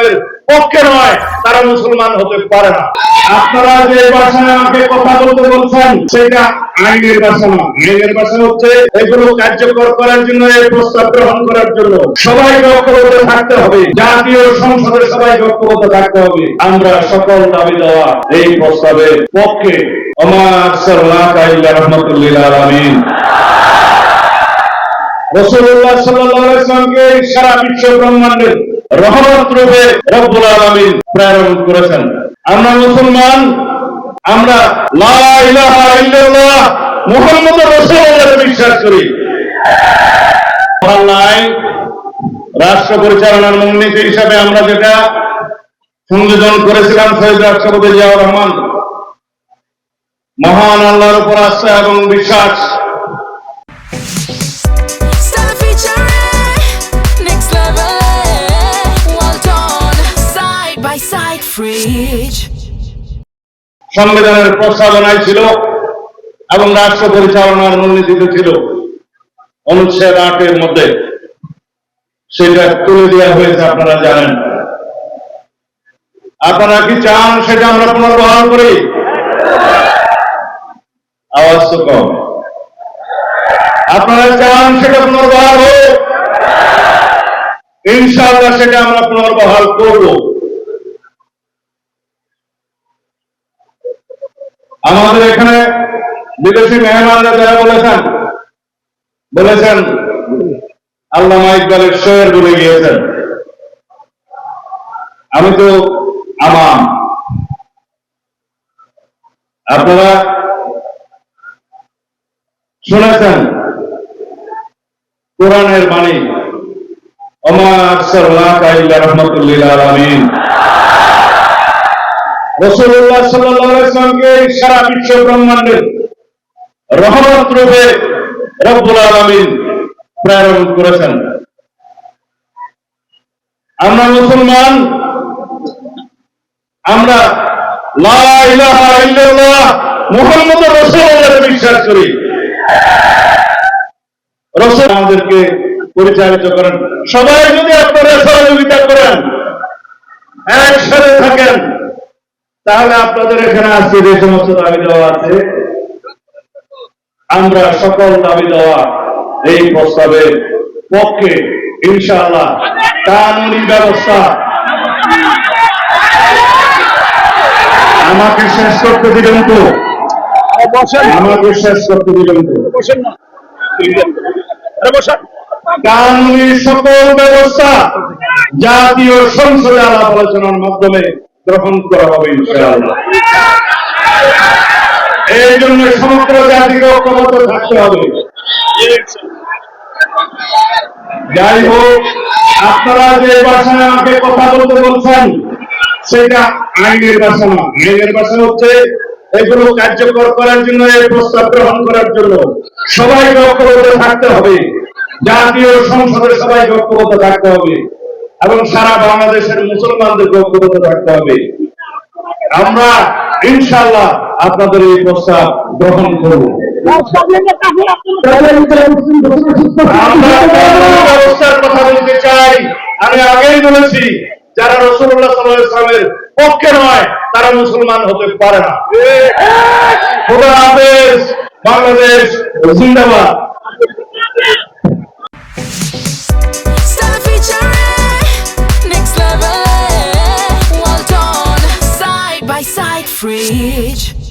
ইসলামের পক্ষে নয়, তারা মুসলমান হতে পারে না। আপনারা যে ভাষায় আমাকে কথা বলতে বলছেন, সেটা আইনের ভাষা না আইনের ভাষা হচ্ছে এগুলো কার্যকর করার জন্য, এই প্রস্তাব গ্রহণ করার জন্য। সবাইকে ঐক্যবদ্ধ থাকতে হবে। জাতীয় সংসদে সবাইকে ঐক্যবদ্ধ থাকতে হবে। আমরা সকল দাবি দেওয়া এই প্রস্তাবের পক্ষে। আমার সাল্লাহ রহমতুল্লিল আলমিন। রসুল্লাহ সাল্লামকে সারা বিশ্ব ব্রহ্মাণ্ডের রহমত রূপে রব্বুল আলমিন প্রেরণ করেছেন। আমরা মুসলমান, আমরা লা ইলাহা ইল্লাল্লাহ বিশ্বাস করি। রাষ্ট্র পরিচালনার মূলনীতি হিসাবে আমরা যেটা সংযোজন করেছিলাম শহীদ রাষ্ট্রপতি জিয়াউর রহমান, মহান আল্লাহর উপর আস্থা এবং বিশ্বাস সংবিধানের প্রস্তাবনায় ছিল এবং রাষ্ট্র পরিচালনার মূলনীতিতে ছিল অনুচ্ছেদ আটের মধ্যে। সেটা তুলে দেওয়া হয়েছে, আপনারা জানেন। আপনারা কি চান সেটা আমরা পুনর্বহাল করি? আওয়াজ তো কম। আপনারা চান সেটা পুনর্বহাল হোক? ইনশাআল্লাহ সেটা আমরা পুনর্বহাল করব। আমাদের এখানে বিদেশি মেহমানরা যারা বলেছেন বলেছেন, আল্লামা ইকবালের শের বলে গিয়েছেন। আমি তো আমাম আপনারা শুনেছেন কোরআনের বাণী, অমার সাল্লাহ রহমতুল্লিল আলমিন। রসুল্লাহ সাল্লামকে সারা বিশ্ব ব্রহ্মাণ্ডের রহমত রূপে রব্বুল আলমিন প্রেরণ করেছেন। আমরা মুসলমান, আমরা মুহাম্মদ রাসূলুল্লাহ বিশ্বাস করি। রসুল আমাদেরকে পরিচালিত করেন। সবাই যদি আপনারা সহযোগিতা করেন, একসাথে থাকেন তাহলে আপনাদের এখানে আজকে যে সমস্ত দাবি দেওয়া আছে, আমরা সকল দাবি দেওয়া এই প্রস্তাবের পক্ষে, ইনশাআল্লাহ কানুনি ব্যবস্থা আমাকে শেষ করতে দিবেন তো? আমাকে শেষ করতে দিবেন তো? কানুনি সকল ব্যবস্থা জাতীয় সংসদে আলাপ আলোচনার মাধ্যমে গ্রহণ করা হবে এই জন্য সমগ্র জাতিকে ঐক্যবদ্ধ থাকতে হবে। যাই হোক, আপনারা যে ভাষায় আমাকে কথা বলতে বলছেন, সেটা আইনের ভাষা না। আইনের ভাষা হচ্ছে এগুলো কার্যকর করার জন্য, এই প্রস্তাব গ্রহণ করার জন্য। সবাইকে ঐক্যবদ্ধ থাকতে হবে। জাতীয় সংসদে সবাইকে ঐক্যবদ্ধ থাকতে হবে। এবং সারা বাংলাদেশের মুসলমানদেরকে ঐক্যবদ্ধ থাকতে হবে। আমরা ইনশাআল্লাহ আপনাদের এই প্রস্তাব গ্রহণ করব। আমরা কথা বলতে চাই। আমি আগেই বলেছি যারা রসুল্লাহ সাল্লামের পক্ষে নয় তারা মুসলমান হতে পারে না। খোদা হাফেজ বাংলাদেশ জিন্দাবাদ। Side, fridge.